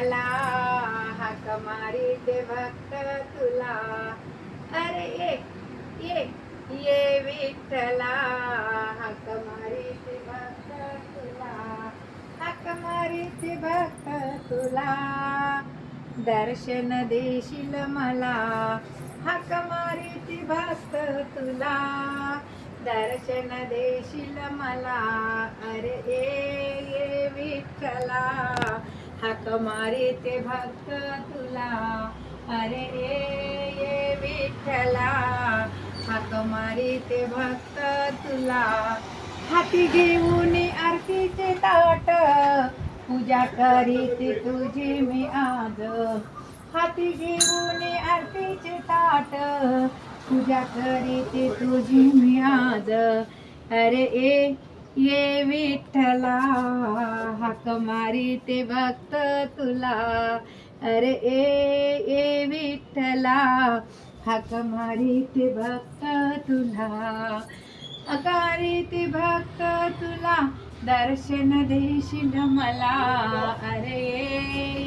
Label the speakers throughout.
Speaker 1: मला हाक मारी ते भक्त तुला. अरे ये ये ये विठ्ठला हाक मारी ते भक्त तुला. हाक मारी दे भक्त तुला. दर्शन देशील मला. हाक मारी दे भक्त तुला. दर्शन देशील मला. अरे ये ये विठ्ठला. हाक मारी ते भक्त तुला. अरे ये ये विठ्ठला. हाक मारी ते भक्त तुला. हाती घेऊन आरतीचे ताट. पूजा करीत तुझी मी आज हाती घेऊन आरतीचे ताट. पूजा करीत तुझी मी आज अरे ए ये विठ्ठला हाक मारी ते भक्त तुला. अरे ए ए विठ्ठला हाक मारी ते भक्त तुला. अकारी ते भक्त तुला दर्शन देशील मला. अरे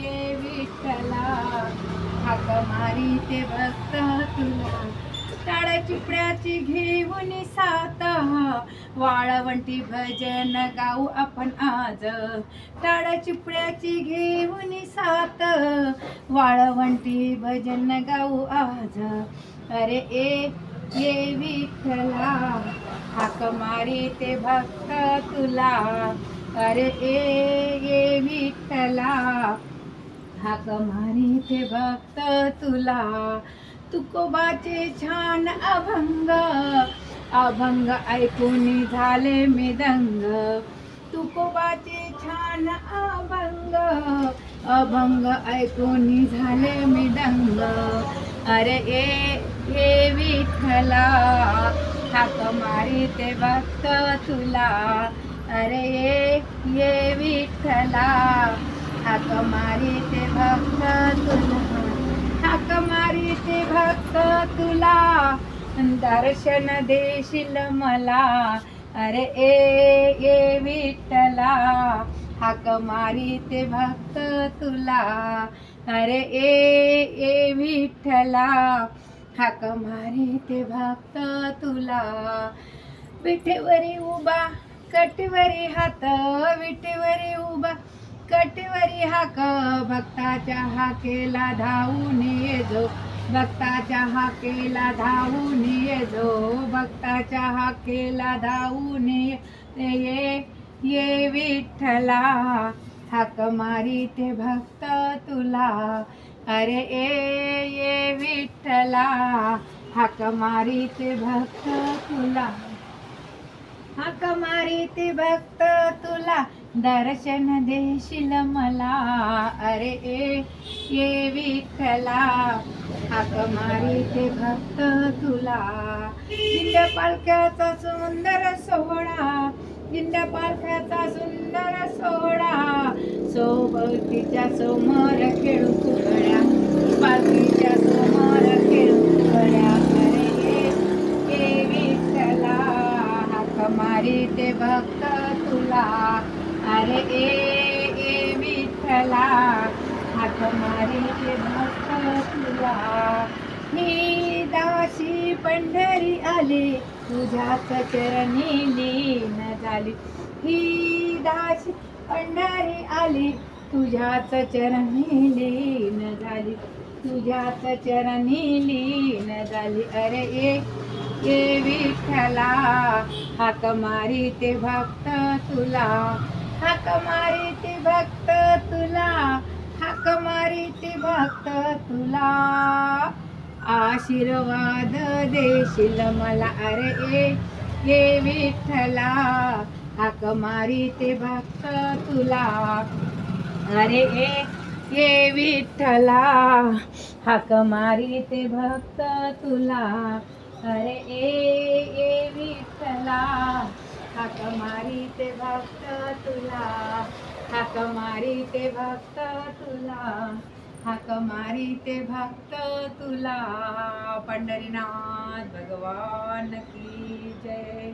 Speaker 1: ये विठ्ठला हाक मारी ते भक्त तुला. टाळ्या चिपड्याची घेऊन सात. वाळवंटी भजन गाऊ आपण आज. टाळ्या चिपड्याची घेऊन सात. वाळवंटी भजन गाऊ आज. अरे ए ये विठ्ठला हाक मारी ते भक्त तुला. अरे ए ये विठ्ठला हाक मारी ते भक्त तुला. तुकोबाचे छान अभंग. अभंग ऐकून झाले मिदंग तुकोबाचे छान अभंग. अभंग ऐकून झाले मिदंग अरे ए हे विठ्ठला हाक मारी ते भक्त तुला. अरे ये ये विठ्ठला हाक मारी ते भक्त तुला हाक मारी ते भक्त तुला दर्शन देशील मला. अरे ए ए विठ्ठला हाक मारी ते भक्त तुला. अरे ए ए विठ्ठला हाक मारी ते भक्त तुला. विठेवरी उभा कटीवरी हात. विठेवरी उभा कटवरी हाक. भक्ताच्या हाकेला धावून ये जो. भक्ताच्या हाकेला धावून ये जो भक्ताच्या हाकेला धावून ये. ये ये विठ्ठला हाक मारी ते भक्त तुला. अरे ए ये विठ्ठला हाक मारी ते भक्त तुला. हाक मारी ते भक्त तुला दर्शन देशील मला. अरे ए ये विठ्ठला हाक मारी ते भक्त तुला. दिंड्या पालख्याचा सुंदर सोहळा. दिंड्या पालख्याचा सुंदर सोहळा. सोबतीच्या समोर खेळू तुकड्या पालखीच्या समोर खेळू तुकड्या अरे चला हाक मारी ते भक्त तुला. अरे ए ए विठ्ठला नाथ मारी ते भक्त तुला मी दासी पंढरी आली तुझ्याच चरणी लीन झाली ही दासी पंढरी आली तुझ्याच चरणी लीन झाली तुझ्याच चरणी लीन झाली अरे ए ये विठ्ठला हाक मारी ते भक्त तुला. हाक मारी ते भक्त तुला. हाक मारी ते भक्त तुला. आशीर्वाद देशील मला अरे ए ये विठ्ठला. हाक मारी ते भक्त तुला. अरे ए ये विठ्ठला. हाक मारी ते भक्त तुला. अरे ए ए विठ्ठला. हाक मारी ते भक्त तुला. हाक मारी ते भक्त तुला हाक मारी ते भक्त तुला. पंढरीनाथ भगवान की जय.